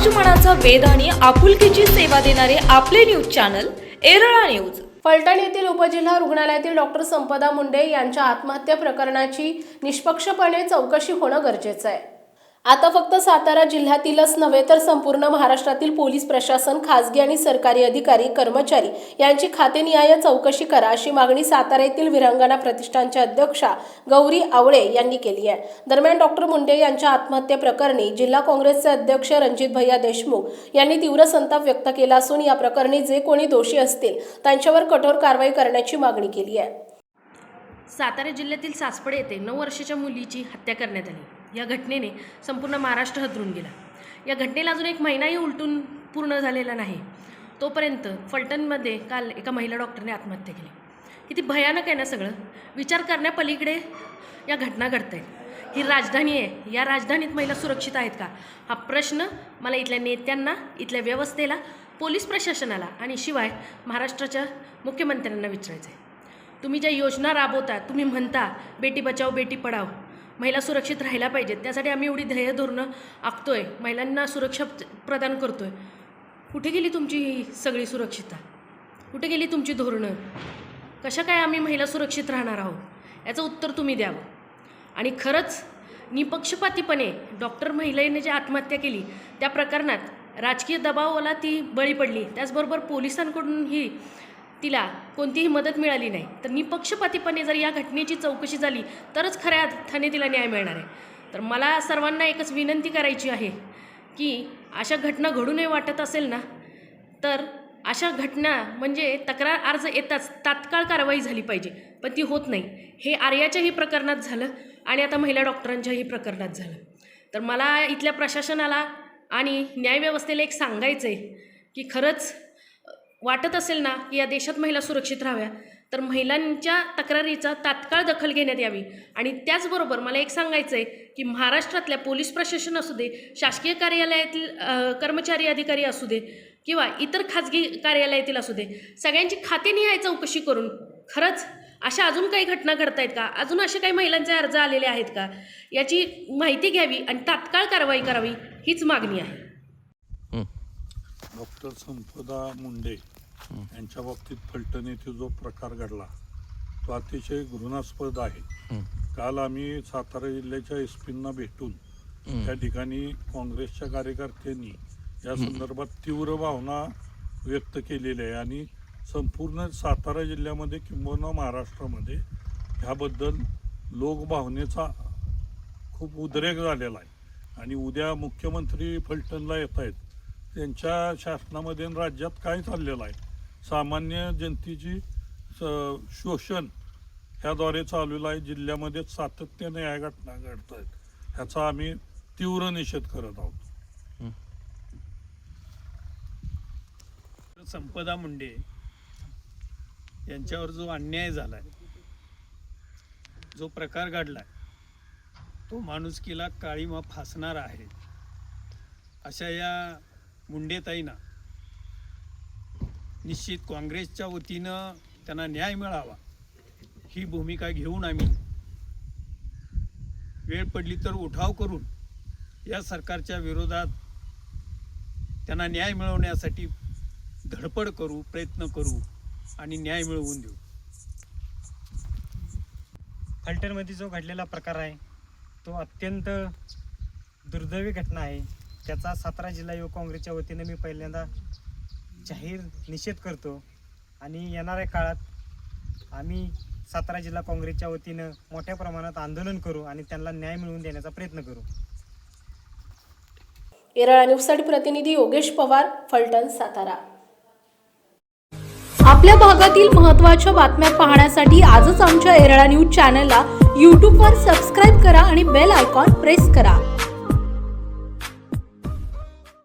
समाज मनाचा वेध आणि आपुलकीची सेवा देणारे आपले news channel Erala news. Phaltan येथील उपजिल्हा रुग्णालयातील डॉक्टर संपदा मुंडे यांच्या आत्महत्या प्रकरणाची निष्पक्षपणे चौकशी होणं गरजेचं आहे. आता फक्त सातारा जिल्ह्यातीलच नव्हे तर संपूर्ण महाराष्ट्रातील पोलीस प्रशासन खासगी आणि सरकारी अधिकारी कर्मचारी यांची खातेनिहाय चौकशी करा अशी मागणी सातारा येथील विरंगणा प्रतिष्ठानच्या अध्यक्षा गौरी आवळे यांनी केली आहे. दरम्यान डॉक्टर मुंडे यांच्या आत्महत्ये प्रकरणी जिल्हा काँग्रेसचे अध्यक्ष रणजित भैया देशमुख यांनी तीव्र संताप व्यक्त केला असून या प्रकरणी जे कोणी दोषी असतील त्यांच्यावर कठोर कारवाई करण्याची मागणी केली आहे. सातारा जिल्ह्यातील सासपडे येथे नऊ वर्षाच्या मुलीची हत्या करण्यात आली. या घटनेने संपूर्ण महाराष्ट्र हदरून गेला. या घटनेला अजून एक महिनाही उलटून पूर्ण झालेला नाही. तोपर्यंत फलटणमध्ये काल एका महिला डॉक्टरने आत्महत्या केली. किती भयानक आहे ना सगळं. विचार करण्यापलीकडे या घटना घडत आहेत ही राजधानी आहे. या राजधानीत महिला सुरक्षित आहेत का? हा प्रश्न मला इथल्या नेत्यांना इथल्या व्यवस्थेला पोलीस प्रशासनाला आणि शिवाय महाराष्ट्राच्या मुख्यमंत्र्यांना विचारायचं आहे तुम्ही ज्या योजना राबवता तुम्ही म्हणता बेटी बचाव बेटी पढाव महिला सुरक्षित राहायला पाहिजेत. त्यासाठी आम्ही एवढी ध्येय धोरणं आखतो आहे महिलांना सुरक्षा प्रदान करतो आहे कुठे गेली तुमची ही सगळी सुरक्षितता? कुठे गेली तुमची धोरणं? कशा काय आम्ही महिला सुरक्षित राहणार आहोत? याचं उत्तर तुम्ही द्यावं. आणि खरंच निपक्षपातीपणे डॉक्टर महिलेने जी आत्महत्या केली त्या प्रकरणात राजकीय दबावाला ती बळी पडली. त्याचबरोबर पोलिसांकडूनही तिला कोणतीही मदत मिळाली नाही. तर निपक्षपातीपणे जर या घटनेची चौकशी झाली तरच खऱ्या अर्थाने तिला न्याय मिळणार आहे. तर मला सर्वांना एकच विनंती करायची आहे की अशा घटना घडू नये वाटत असेल ना तर अशा घटना म्हणजे तक्रार अर्ज येताच तात्काळ कारवाई झाली पाहिजे. पण ती होत नाही. हे आर्याच्याही प्रकरणात झालं आणि आता महिला डॉक्टरांच्याही प्रकरणात झालं. तर मला इथल्या प्रशासनाला आणि न्यायव्यवस्थेला एक सांगायचं आहे की खरंच वाटत असेल ना की या देशात महिला सुरक्षित राहाव्या तर महिलांच्या तक्रारीचा तात्काळ दखल घेण्यात यावी. आणि त्याचबरोबर मला एक सांगायचं आहे की महाराष्ट्रातल्या पोलीस प्रशासन असू दे शासकीय कार्यालयातील कर्मचारी अधिकारी असू दे किंवा इतर खाजगी कार्यालयातील असू दे सगळ्यांची खातेनिहाय चौकशी करून खरंच अशा अजून काही घटना घडत आहेत का? अजून असे काही महिलांचे अर्ज आलेले आहेत का? याची माहिती घ्यावी आणि तात्काळ कारवाई करावी हीच मागणी आहे. डॉक्टर संपदा मुंडे यांच्या बाबतीत फलटण येथे जो प्रकार घडला तो अतिशय घृणास्पद आहे. काल आम्ही सातारा जिल्ह्याच्या एस पींना भेटून त्या ठिकाणी काँग्रेसच्या कार्यकर्त्यांनी या संदर्भात तीव्र भावना व्यक्त केलेल्या आहे आणि संपूर्ण सातारा जिल्ह्यामध्ये किंबहुना महाराष्ट्रामध्ये ह्याबद्दल लोकभावनेचा खूप उद्रेक झालेला आहे. आणि उद्या मुख्यमंत्री फलटणला येत आहेत. त्यांच्या शासनामध्ये आणि राज्यात काय चाललेलं आहे? सामान्य जनतेची शोषण ह्याद्वारे चाललेलं आहे. जिल्ह्यामध्ये सातत्याने या घटना घडत आहेत ह्याचा आम्ही तीव्र निषेध करत आहोत. संपदा मुंडे यांच्यावर जो अन्याय झालाय जो प्रकार घडलाय तो माणुसकीला काळीमा फासणार आहे. अशा या मुंडेताईंना. निश्चित काँग्रेसच्या वतीनं त्यांना न्याय मिळावा ही भूमिका घेऊन आम्ही वेळ पडली तर उठाव करून या सरकारच्या विरोधात त्यांना न्याय मिळवण्यासाठी धडपड करू प्रयत्न करू आणि न्याय मिळवून देऊ. फलटणमध्ये जो घडलेला प्रकार आहे तो अत्यंत दुर्दैवी घटना आहे. त्याचा सातारा जिल्हा युवक काँग्रेसच्या वतीनं मी पहिल्यांदा जाहीर निषेध करतो. आणि येणाऱ्या काळात आम्ही सातारा जिल्हा काँग्रेसच्या वतीनं मोठ्या प्रमाणात आंदोलन करू आणि त्यांना न्याय मिळवून देण्याचा प्रयत्न करू. येरळा न्यूजसाठी प्रतिनिधी योगेश पवार फलटण सातारा. आपल्या भागातील महत्त्वाच्या बातम्या पाहण्यासाठी आजच आमच्या एरळा न्यूज चॅनलला यूट्यूबवर सबस्क्राईब करा आणि बेल आयकॉन प्रेस करा.